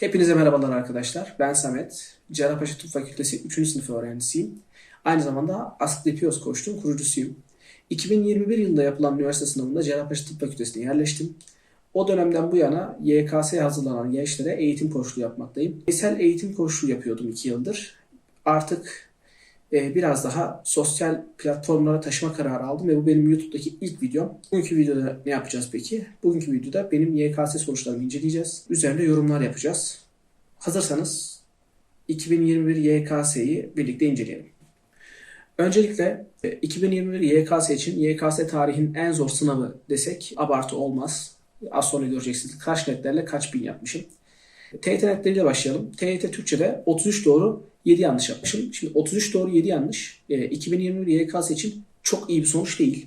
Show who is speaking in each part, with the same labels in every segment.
Speaker 1: Hepinize merhabalar arkadaşlar. Ben Samet. Cerrahpaşa Tıp Fakültesi 3. sınıf öğrencisiyim. Aynı zamanda Asklepios Koç'un kurucusuyum. 2021 yılında yapılan üniversite sınavında Cerrahpaşa Tıp Fakültesi'ne yerleştim. O dönemden bu yana YKS'ye hazırlanan gençlere eğitim koçluğu yapmaktayım. Bireysel eğitim koçluğu yapıyordum 2 yıldır. Artık e, biraz daha sosyal platformlara taşıma kararı aldım ve bu benim YouTube'daki ilk videom. Bugünkü videoda ne yapacağız peki? Bugünkü videoda benim YKS sonuçlarımı inceleyeceğiz. Üzerine yorumlar yapacağız. Hazırsanız 2021 YKS'yi birlikte inceleyelim. Öncelikle e, 2021 YKS için YKS tarihin en zor sınavı desek abartı olmaz. Az sonra göreceksiniz kaç netlerle kaç bin yapmışım. TYT netleriyle başlayalım. TYT Türkçe'de 33 doğru 7 yanlış yapmışım. Şimdi 33 doğru 7 yanlış. E, 2021 YKS için çok iyi bir sonuç değil.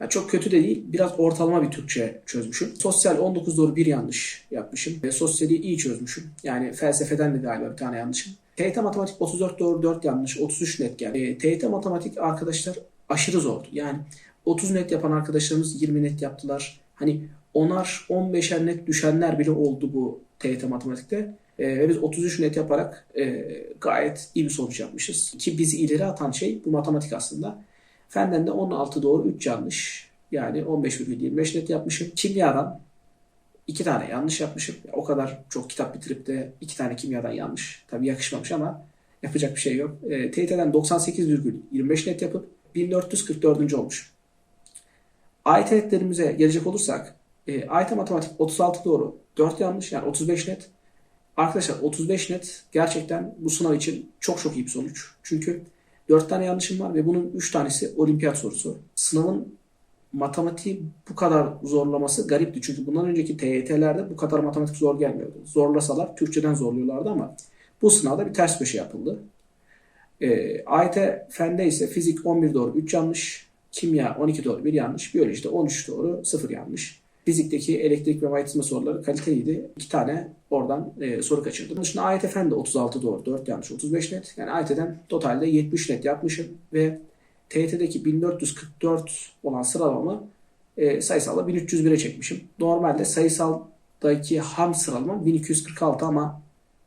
Speaker 1: Yani çok kötü de değil. Biraz ortalama bir Türkçe çözmüşüm. Sosyal 19 doğru 1 yanlış yapmışım. E, sosyali iyi çözmüşüm. Yani felsefeden de galiba bir tane yanlışım. TYT matematik 34 doğru 4 yanlış. 33 net geldi. E, TYT matematik arkadaşlar aşırı zordu. Yani 30 net yapan arkadaşlarımız 20 net yaptılar. Hani onar 15'er net düşenler bile oldu bu TYT matematikte. E, ve biz 33 net yaparak e, gayet iyi bir sonuç yapmışız. Ki bizi ileri atan şey bu matematik aslında. Fenden de 16 doğru 3 yanlış. Yani 15,25 net yapmışım. Kimyadan 2 tane yanlış yapmışım. O kadar çok kitap bitirip de 2 tane kimyadan yanlış. Tabii yakışmamış ama yapacak bir şey yok. E, TYT'den 98,25 net yapıp 1444. olmuş. AYT netlerimize gelecek olursak e, AYT matematik 36 doğru 4 yanlış yani 35 net. Arkadaşlar 35 net gerçekten bu sınav için çok çok iyi bir sonuç. Çünkü 4 tane yanlışım var ve bunun 3 tanesi olimpiyat sorusu. Sınavın matematiği bu kadar zorlaması garipti. Çünkü bundan önceki TYT'lerde bu kadar matematik zor gelmiyordu. Zorlasalar Türkçeden zorluyorlardı ama bu sınavda bir ters köşe yapıldı. E, AYT fende ise fizik 11 doğru 3 yanlış, kimya 12 doğru 1 yanlış, biyolojide 13 doğru 0 yanlış. Fizikteki elektrik ve manyetizma soruları kaliteliydi. İki tane oradan e, soru kaçırdım. Bunun dışında AYT fen de 36 doğru, 4 yanlış, 35 net. Yani AYT'den totalde 70 net yapmışım ve TYT'deki 1444 olan sıralamamı e, sayısalla 1301'e çekmişim. Normalde sayısaldaki ham sıralama 1246 ama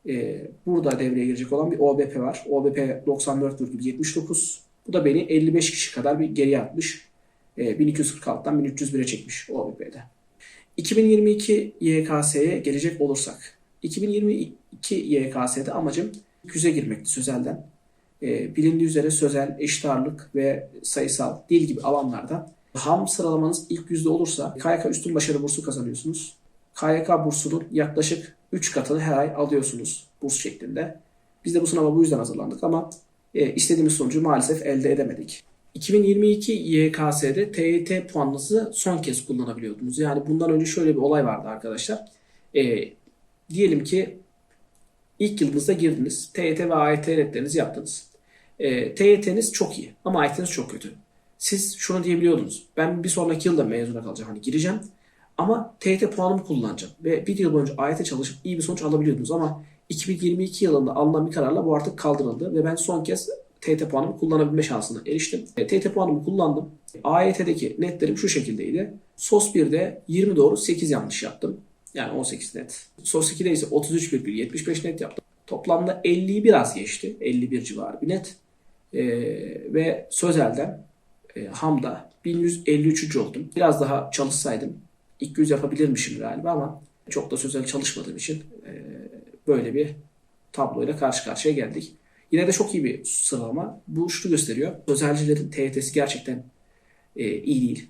Speaker 1: e, burada devreye girecek olan bir OBP var. OBP 94,79. Bu da beni 55 kişi kadar bir geriye atmış. E, 1246'dan 1301'e çekmiş OBP'de. 2022 YKS'ye gelecek olursak. 2022 YKS'de amacım 100'e girmekti sözelden. E, bilindiği üzere sözel, eşit ağırlık ve sayısal, dil gibi alanlarda ham sıralamanız ilk yüzde olursa KYK üstün başarı bursu kazanıyorsunuz. KYK bursunun yaklaşık 3 katını her ay alıyorsunuz burs şeklinde. Biz de bu sınava bu yüzden hazırlandık ama e, istediğimiz sonucu maalesef elde edemedik. 2022 YKS'de TYT puanınızı son kez kullanabiliyordunuz. Yani bundan önce şöyle bir olay vardı arkadaşlar. E, diyelim ki ilk yılınızda girdiniz. TYT ve AYT netlerinizi yaptınız. E, TYT'niz çok iyi ama AYT'niz çok kötü. Siz şunu diyebiliyordunuz. Ben bir sonraki yılda mezuna kalacağım. Hani gireceğim. Ama TYT puanımı kullanacağım. Ve bir yıl boyunca AYT çalışıp iyi bir sonuç alabiliyordunuz. Ama 2022 yılında alınan bir kararla bu artık kaldırıldı. Ve ben son kez TYT puanımı kullanabilme şansına eriştim. E, TYT puanımı kullandım. AYT'deki netlerim şu şekildeydi. SOS 1'de 20 doğru 8 yanlış yaptım. Yani 18 net. SOS 2'de ise 33 bir 75 net yaptım. Toplamda 50'yi biraz geçti. 51 civarı bir net. E, ve Sözel'den e, Ham'da 1153. oldum. Biraz daha çalışsaydım ilk yüz yapabilirmişim galiba ama çok da sözel çalışmadığım için e, böyle bir tabloyla karşı karşıya geldik. Yine de çok iyi bir sıralama. Bu şunu gösteriyor. Sözelcilerin TYT'si gerçekten e, iyi değil.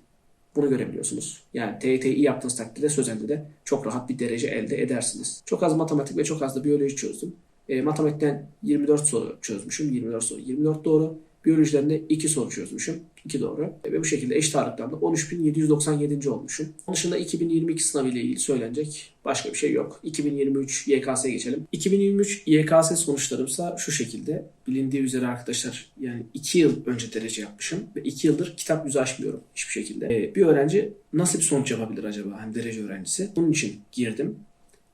Speaker 1: Bunu görebiliyorsunuz. Yani TYT'yi iyi yaptığınız takdirde sözelde de çok rahat bir derece elde edersiniz. Çok az matematik ve çok az da biyoloji çözdüm. E, matematikten 24 soru çözmüşüm. 24 soru 24 doğru. Biyolojiden de 2 soru çözmüşüm. 2 doğru. Ve bu şekilde eşit ağırlıktan da 13.797. olmuşum. Onun dışında 2022 sınavı ile ilgili söylenecek başka bir şey yok. 2023 YKS'ye geçelim. 2023 YKS sonuçlarımsa şu şekilde. Bilindiği üzere arkadaşlar yani 2 yıl önce derece yapmışım. Ve 2 yıldır kitap yüzü açmıyorum hiçbir şekilde. Ee, bir öğrenci nasıl bir sonuç yapabilir acaba? Hani derece öğrencisi. Bunun için girdim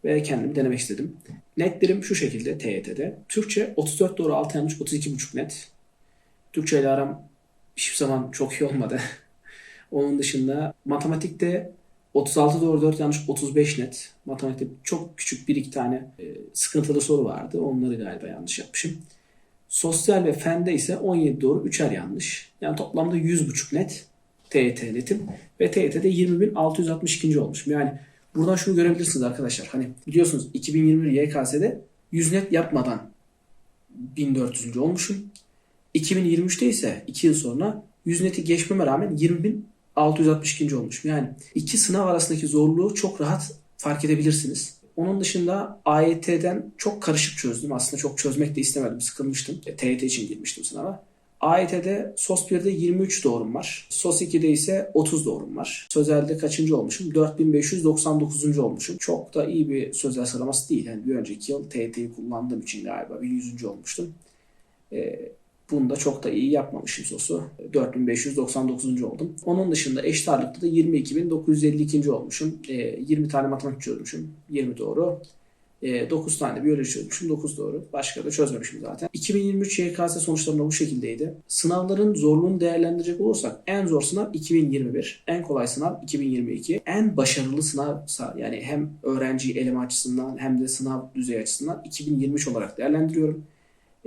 Speaker 1: ve kendim denemek istedim. Netlerim şu şekilde TYT'de. Türkçe 34 doğru 6 yanlış 32,5 net. Türkçe ile aram hiçbir zaman çok iyi olmadı. Onun dışında matematikte 36 doğru 4 yanlış 35 net. Matematikte çok küçük bir iki tane e, sıkıntılı soru vardı. Onları galiba yanlış yapmışım. Sosyal ve fende ise 17 doğru 3'er yanlış. Yani toplamda 100.5 net TYT netim. Ve TYT'de 20.662. olmuşum. Yani buradan şunu görebilirsiniz arkadaşlar. Hani biliyorsunuz 2021 YKS'de 100 net yapmadan 1400. olmuşum. 2023'te ise 2 yıl sonra 100 neti geçmeme rağmen 20.662. olmuşum. Yani iki sınav arasındaki zorluğu çok rahat fark edebilirsiniz. Onun dışında AYT'den çok karışık çözdüm. Aslında çok çözmek de istemedim. Sıkılmıştım. E, TYT için girmiştim sınava. AYT'de SOS 1'de 23 doğrum var. SOS 2'de ise 30 doğrum var. Sözel'de kaçıncı olmuşum? 4599. olmuşum. Çok da iyi bir sözel sıralaması değil. Yani bir önceki yıl TYT'yi kullandığım için galiba bir 100. olmuştum. Ee, Bunda çok da iyi yapmamışım sosu. 4599. oldum. Onun dışında eşit ağırlıkta da 22.952. olmuşum. E, 20 tane matematik çözmüşüm. 20 doğru. E, 9 tane biyoloji çözmüşüm. 9 doğru. Başka da çözmemişim zaten. 2023 YKS sonuçlarında bu şekildeydi. Sınavların zorluğunu değerlendirecek olursak en zor sınav 2021. En kolay sınav 2022. En başarılı sınav yani hem öğrenci eleme açısından hem de sınav düzeyi açısından 2023 olarak değerlendiriyorum.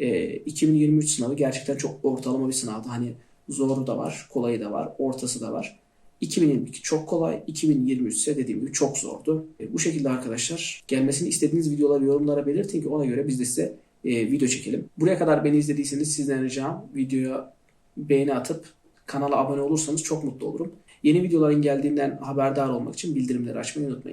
Speaker 1: E, 2023 sınavı gerçekten çok ortalama bir sınavdı. Hani zoru da var, kolayı da var, ortası da var. 2022 çok kolay, 2023 ise dediğim gibi çok zordu. E, bu şekilde arkadaşlar gelmesini istediğiniz videoları yorumlara belirtin ki ona göre biz de size e, video çekelim. Buraya kadar beni izlediyseniz sizden ricam videoya beğeni atıp kanala abone olursanız çok mutlu olurum. Yeni videoların geldiğinden haberdar olmak için bildirimleri açmayı unutmayın.